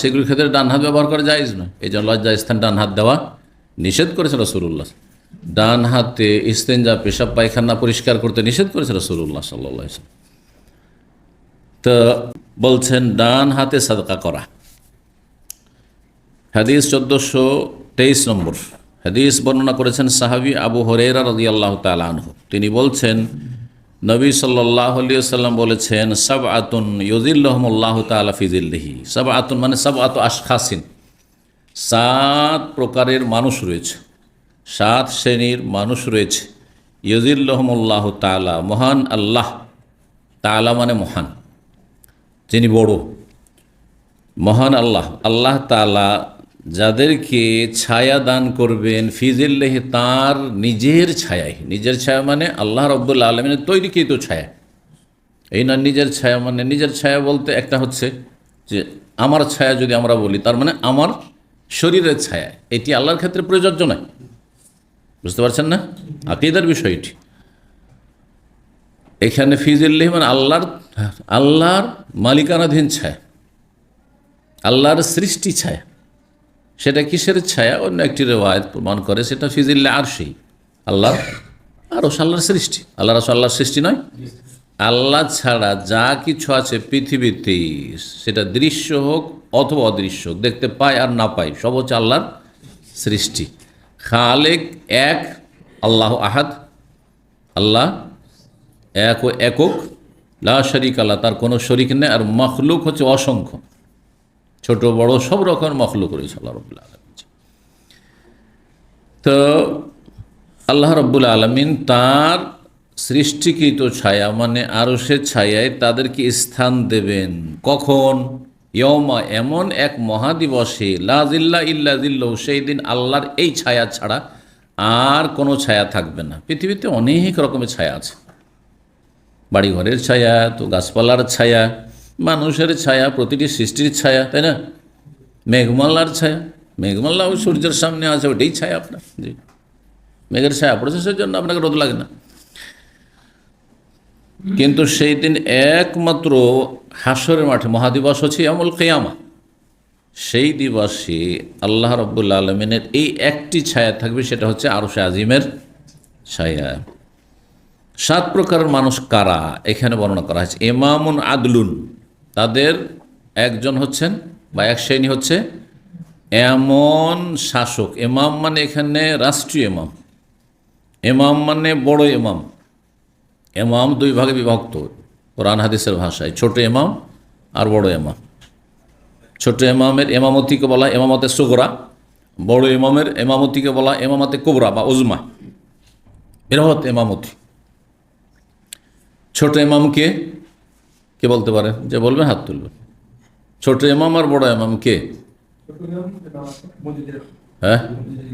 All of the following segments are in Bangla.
সেগুলির ক্ষেত্রে ডান হাত ব্যবহার করা যায়জ নয়। এই জন্য লজ্জা স্থান ডান হাত দেওয়া নিষেধ করেছে রসুল্লাহ ডান হাতে ইস্তেঞ্জা পেশাব, পায়খানা পরিষ্কার করতে নিষেধ করেছে রসুল্লাহ সাল্লাহ তো বলছেন, ডান হাতে সাদকা করা। হাদিস চোদ্দোশো তেইশ নম্বর। হাদিস বর্ণনা করেছেন সাহাবি আবু হরেরা রদি আল্লাহ তালানহ তিনি বলছেন নবী সাল্লাহ সাল্লাম বলেছেন সব আতুন ইউজিল্লাহমুল্লাহ তালা ফিজিল্লিহি সব আতুন মানে সব আত আশখাসিন। সাত প্রকারের মানুষ রয়েছে। সাত শ্রেণির মানুষ রয়েছে। ইউজিল্লাহমুল্লাহ তালা মহান আল্লাহ। তালা মানে মহান। যিনি বড়। মহান আল্লাহ। আল্লাহ তালা যাদেরকে ছায়া দান করবেন ফিজিল্লাহি তার নিজের ছায়ায় নিজের ছায়া মানে আল্লাহ রব্বুল্লা আলমিনের তৈরিকৃত ছায়া। এই না নিজের ছায়া মানে নিজের ছায়া বলতে একটা হচ্ছে যে আমার ছায়া যদি আমরা বলি, তার মানে আমার শরীরের ছায়া। এটি আল্লাহর ক্ষেত্রে প্রযোজ্য নয়। বুঝতে পারছেন না? আকিদার বিষয়টি এখানে ফিজিল্লাহি মানে আল্লাহর আল্লাহর মালিকানাধীন ছায়া। আল্লাহর সৃষ্টি ছায়া। সেটা কিসের ছায়া? অন্য একটি রেওয়ায়ত প্রমাণ করে সেটা ফিজিল্লা আর সেই আল্লাহর আরও আল্লাহর সৃষ্টি। আল্লাহ রস আল্লাহর সৃষ্টি নয়। আল্লাহ ছাড়া যা কিছু আছে পৃথিবীতে, সেটা দৃশ্য হোক অথবা অদৃশ্য হোক দেখতে পায় আর না পায়, সব হচ্ছে আল্লাহর সৃষ্টি। খালেক এক, আল্লাহ আহাদ। আল্লাহ এক ও একক। লা শরিক আল্লাহ, তার কোনো শরিক নেই। আর মখলুক হচ্ছে অসংখ্য। ছোট, বড়, সব রকমের মখলুক রয়েছে আল্লাহ রবুল্লা আলমিন। তো আল্লাহ রব্বুল আলমিন তার সৃষ্টিকৃত ছায়া মানে আরও সে ছায়ায় তাদেরকে স্থান দেবেন। কখন? ইয়মা এমন এক মহাদিবসে লাজিল্লা ইল্লা দিল্ল সেই দিন আল্লাহর এই ছায়া ছাড়া আর কোনো ছায়া থাকবে না। পৃথিবীতে অনেক রকমের ছায়া আছে। বাড়িঘরের ছায়া, তো গাছপালার ছায়া মানুষের ছায়া, প্রতিটি সৃষ্টির ছায়া, তাই না? মেঘমাল্লার ছায়া। মেঘমাল্লা ওই সূর্যের সামনে আছে, ওটাই ছায়া আপনার। জি। মেঘের ছায়া পড়েছে জন্য আপনাকে রোদ লাগে না। কিন্তু সেই দিন একমাত্র হাসরের মাঠে মহাদিবস হচ্ছে আমল কেয়ামা। সেই দিবসে আল্লাহ রব্বুল্লা আলমিনের এই একটি ছায়া থাকবে, সেটা হচ্ছে আরশে আজিমের ছায়া। সাত প্রকারের মানুষ কারা? এখানে বর্ণনা করা হয়েছে। এমামুন আদলুন। তাদের একজন হচ্ছেন বা এক শ্রেণি হচ্ছে এমন শাসক। এমাম মানে এখানে রাষ্ট্রীয় এমাম। এমাম মানে বড় এমাম। এমাম দুই ভাগে বিভক্ত, কোরআন হাদিসের ভাষায়। ছোট এমাম আর বড় এমাম। ছোট এমামের এমামতিকে বলা এমামতে সুগরা, বড় ইমামের এমামতিকে বলা এমামতে কোবরা বা উজমা। বৃহৎ এমামতি। ছোট ইমামকে কে বলতে পারে? যে বলবেন হাত তুলবেন ছোট ইমাম আর বড় ইমাম কে? হ্যাঁ?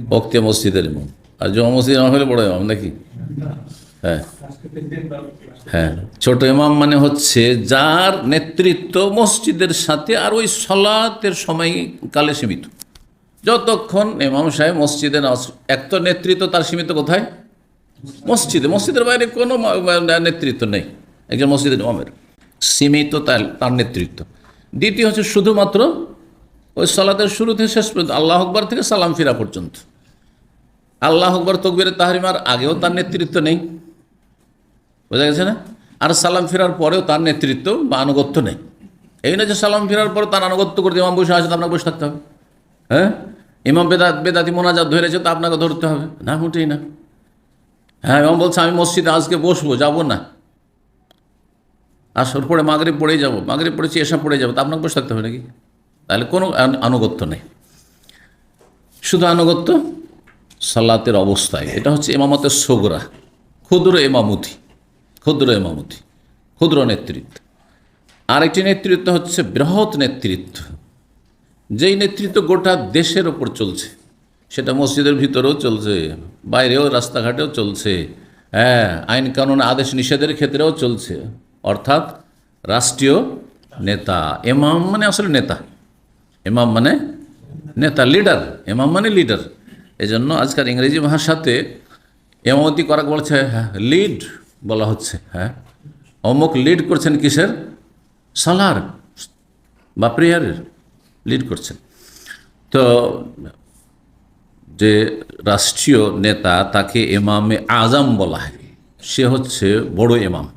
বক্তিয়া মসজিদের ইমাম। আর জমা মসজিদ ইমাম হলে বড় ইমাম নাকি? হ্যাঁ। হ্যাঁ। ছোট ইমাম মানে হচ্ছে যার নেতৃত্ব মসজিদের সাথে আর ওই সলাতের সময়কালে সীমিত। যতক্ষণ ইমাম সাহেব মসজিদে এক তো নেতৃত্ব তার সীমিত কোথায়? মসজিদে। মসজিদের বাইরে কোনো নেতৃত্ব নেই। একজন মসজিদের ইমামের। সীমিত তার তার নেতৃত্ব। দ্বিতীয় হচ্ছে শুধুমাত্র ওই সালাতের শুরু থেকে শেষ পর্যন্ত আল্লাহ আকবর থেকে সালাম ফিরা পর্যন্ত। আল্লাহ আকবর তকবিরের তাহারিমার আগেও তার নেতৃত্ব নেই। বোঝা গেছে না? আর সালাম ফেরার পরেও তার নেতৃত্ব বা আনুগত্য নেই। এই না যে সালাম ফেরার পরে তার আনুগত্য করতে ইমাম বসে আছে আপনাকে বসে থাকতে হবে। হ্যাঁ? ইমাম বেদাত বেদাতি মোনাজাত ধরেছে, তো আপনাকে ধরতে হবে। না, মোটেই না। হ্যাঁ ইমাম বলছে, আমি মসজিদে আজকে বসবো, যাব না। আসর পড়ে মাগরে পড়ে যাব মাগরে পড়েছি এসা পড়ে যাব, তা আপনাকে বসে থাকতে হবে নাকি? তাহলে কোনো আনুগত্য নেই। শুধু আনুগত্য, সালাতের অবস্থায়। এটা হচ্ছে এমামতের সোগরা, ক্ষুদ্র এমামতি ক্ষুদ্র এমামতি ক্ষুদ্র নেতৃত্ব। আরেকটি নেতৃত্ব হচ্ছে বৃহৎ নেতৃত্ব। যেই নেতৃত্ব গোটা দেশের ওপর চলছে, সেটা মসজিদের ভিতরেও চলছে, বাইরেও, রাস্তাঘাটেও চলছে হ্যাঁ আইন কানুন আদেশ নিষেধের ক্ষেত্রেও চলছে। অর্থাৎ রাষ্ট্রীয় নেতা। এমাম মানে আসলে নেতা। এমাম মানে নেতা, লিডার। এমাম মানে লিডার। এই জন্য আজকাল ইংরেজি ভাষাতে এমতি করা বলছে হ্যাঁ লিড বলা হচ্ছে হ্যাঁ। অমুক লিড করছেন কিসের? সালার বা প্রেয়ারের লিড করছেন। তো যে রাষ্ট্রীয় নেতা তাকে এমামে আজম বলা হয়। সে হচ্ছে বড় ইমাম।